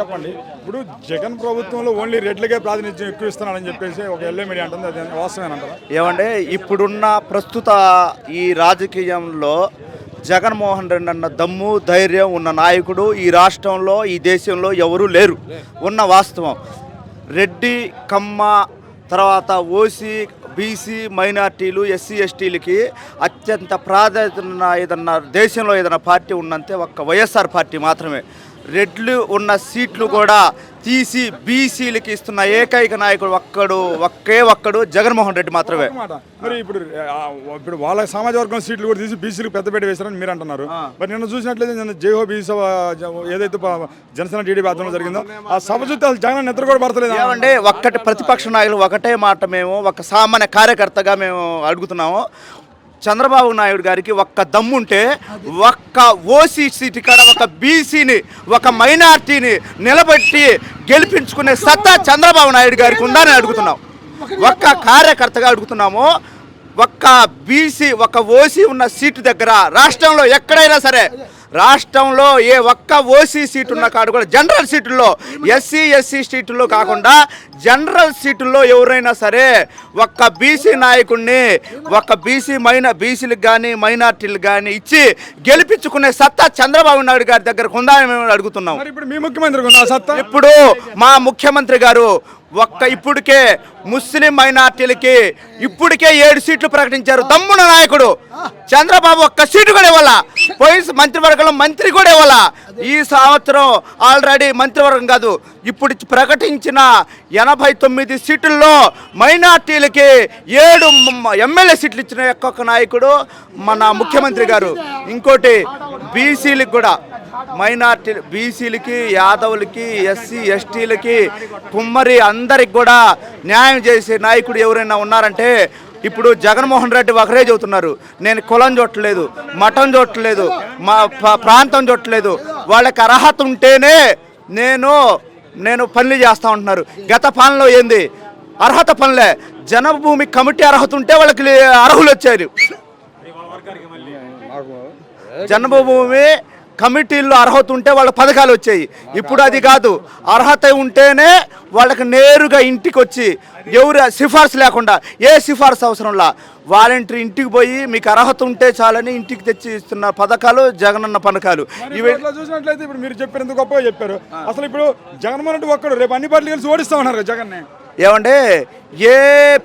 చెప్పండి. ఇప్పుడు జగన్ ప్రభుత్వంలో ఓన్లీ రెడ్లకే ప్రాతినిధ్యం ఎక్కువ ఇస్తున్నాడని చెప్పేసి ఒక ఎల్ఏ మీడియా అంటుంది. అది వాస్తవేనంటారా ఏమంటే ఇప్పుడున్న ప్రస్తుత ఈ రాజకీయంలో జగన్మోహన్ రెడ్డి అన్న దమ్ము ధైర్యం ఉన్న నాయకుడు ఈ రాష్ట్రంలో ఈ దేశంలో ఎవరూ లేరు. ఉన్న వాస్తవం. రెడ్డి కమ్మ తర్వాత ఓసీ బీసీ మైనార్టీలు ఎస్సీ ఎస్టీలకి అత్యంత ప్రాధాన్యత ఏదన్నా దేశంలో ఏదైనా పార్టీ ఉన్నంతే ఒక్క వైఎస్ఆర్ పార్టీ మాత్రమే. రెడ్లు ఉన్న సీట్లు కూడా తీసి బీసీలకి ఇస్తున్న ఏకైక నాయకుడు ఒక్కడు ఒకే ఒక్కడు జగన్మోహన్ రెడ్డి మాత్రమే. మరి ఇప్పుడు ఇప్పుడు వాళ్ళ సామాజిక వర్గం సీట్లు కూడా తీసి బీసీలకు పెద్దపేట వేశారని మీరు అంటున్నారు. మరి నిన్న చూసినట్లయితే నిన్న జైహో బీసీ ఏదైతే జనసేన టీడీపీ ఆధ్వర్యంలో జరిగిందో ఆ సభ చూస్తే జగన్ నిద్ర కూడా పడతలేదు. ఏమంటే ఒక్కటి ప్రతిపక్ష నాయకులు ఒకటే మాట మేము ఒక సామాన్య కార్యకర్తగా మేము అడుగుతున్నాము. చంద్రబాబు నాయుడు గారికి ఒక్క దమ్ముంటే ఒక్క ఓసీ సీటు కాడ ఒక బీసీని ఒక మైనార్టీని నిలబెట్టి గెలిపించుకునే సత్తా చంద్రబాబు నాయుడు గారికి ఉందని అడుగుతున్నాం. ఒక్క కార్యకర్తగా అడుగుతున్నాము. ఒక్క బీసీ ఒక ఓసీ ఉన్న సీటు దగ్గర రాష్ట్రంలో ఎక్కడైనా సరే రాష్ట్రంలో ఏ ఒక్క ఓసీ సీటు ఉన్న కాడు కూడా జనరల్ సీటుల్లో ఎస్సీ ఎస్సీ సీటుల్లో కాకుండా జనరల్ సీటుల్లో ఎవరైనా సరే ఒక్క బీసీ నాయకుడిని ఒక బీసీ మైనా బీసీలకు కానీ మైనార్టీలకు కానీ ఇచ్చి గెలిపించుకునే సత్తా చంద్రబాబు నాయుడు గారి దగ్గరకు ఉందని మేము అడుగుతున్నాం. ఇప్పుడు మీ ఉందా సత్తా? ఇప్పుడు మా ముఖ్యమంత్రి గారు ఒక్క ఇప్పటికే ముస్లిం మైనార్టీలకి ఇప్పటికే ఏడు సీట్లు ప్రకటించారు. తమ్ముడు నాయకుడు. చంద్రబాబు ఒక్క సీటు కూడా ఇవ్వాల? పోయిన మంత్రివర్గంలో మంత్రి కూడా ఇవ్వాల? ఈ సంవత్సరం ఆల్రెడీ మంత్రివర్గం కాదు. ఇప్పుడు ప్రకటించిన ఎనభై తొమ్మిది సీట్లలో మైనార్టీలకి ఏడు ఎమ్మెల్యే సీట్లు ఇచ్చిన ఒక్కొక్క నాయకుడు మన ముఖ్యమంత్రి గారు. ఇంకోటి బీసీలకు కూడా. మైనార్టీ బీసీలకి యాదవులకి ఎస్సీ ఎస్టీలకి కుమ్మరి అందరికి కూడా న్యాయం చేసే నాయకుడు ఎవరైనా ఉన్నారంటే ఇప్పుడు జగన్మోహన్ రెడ్డి ఒకరే చెబుతున్నారు. నేను కులం చూడట్లేదు మఠం చూడట్లేదు మా ప్రాంతం చూడట్లేదు. వాళ్ళకి అర్హత ఉంటేనే నేను నేను పనులు చేస్తా ఉంటున్నారు. గత పాలనలో ఏంది? అర్హత పనులే. జనభూమి కమిటీ అర్హత ఉంటే వాళ్ళకి అర్హులు వచ్చారు జన్మభూమి కమిటీల్లో అర్హత ఉంటే వాళ్ళ పథకాలు వచ్చాయి. ఇప్పుడు అది కాదు. అర్హత ఉంటేనే వాళ్ళకి నేరుగా ఇంటికి వచ్చి ఎవరు సిఫార్సు లేకుండా ఏ సిఫార్సు అవసరంలా వాలంటీర్ ఇంటికి పోయి మీకు అర్హత ఉంటే చాలని ఇంటికి తెచ్చి ఇస్తున్న పథకాలు జగనన్న పథకాలు. ఇవి చూసినట్లయితే ఇప్పుడు మీరు చెప్పినంత గొప్పగా చెప్పారు? అసలు ఇప్పుడు జగన్మోహన్ రెడ్డి ఒక్కడు రేపు అన్ని పార్టీలు కలిసి ఓడిస్తా ఉన్నారు కదా జగన్ని. ఏమంటే ఏ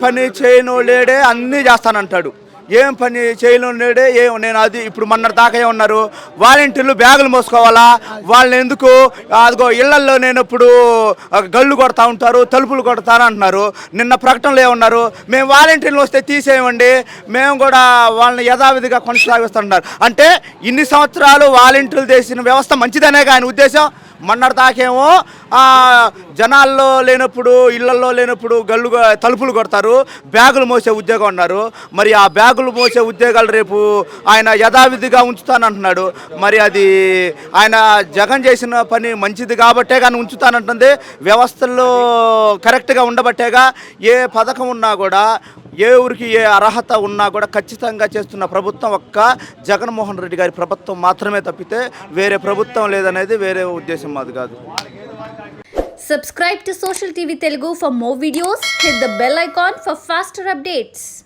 పని చేయనోళ్ళేడే అన్నీ చేస్తానంటాడు. ఏం పని చేయలేడే ఏం నేను అది ఇప్పుడు మొన్న దాకా ఉన్నారు? వాలంటీర్లు బ్యాగులు మోసుకోవాలా? వాళ్ళని ఎందుకు? అదిగో ఇళ్ళల్లో నేను ఇప్పుడు గళ్ళు కొడతా ఉంటారు తలుపులు కొడతారు అంటున్నారు. నిన్న ప్రకటనలో ఏమన్నారు మేము వాలంటీర్లు వస్తే తీసేయమండి మేము కూడా వాళ్ళని యథావిధిగా కొనసాగిస్తున్నారు అంటే ఇన్ని సంవత్సరాలు వాలంటీర్లు చేసిన వ్యవస్థ మంచిదనే కానీ ఉద్దేశం? మొన్నటి జనాల్లో లేనప్పుడు ఇళ్ళలో లేనప్పుడు గల్లు తలుపులు కొడతారు బ్యాగులు మోసే ఉద్యోగం ఉన్నారు మరి ఆ బ్యాగులు మోసే ఉద్యోగాలు రేపు ఆయన యథావిధిగా ఉంచుతానంటున్నాడు. మరి అది ఆయన జగన్ చేసిన పని మంచిది కాబట్టే కానీ ఉంచుతానంటుంది. వ్యవస్థల్లో కరెక్ట్గా ఉండబట్టేగా ఏ పథకం ఉన్నా కూడా ఏ ఊరికి ఏ అర్హత ఉన్నా కూడా ఖచ్చితంగా చేస్తున్న ప్రభుత్వం ఒక్క జగన్మోహన్ రెడ్డి గారి ప్రభుత్వం మాత్రమే తప్పితే వేరే ప్రభుత్వం లేదనేది వేరే ఉద్దేశం మాది కాదు Subscribe to Social TV Telugu for more videos. Hit the bell icon for faster updates.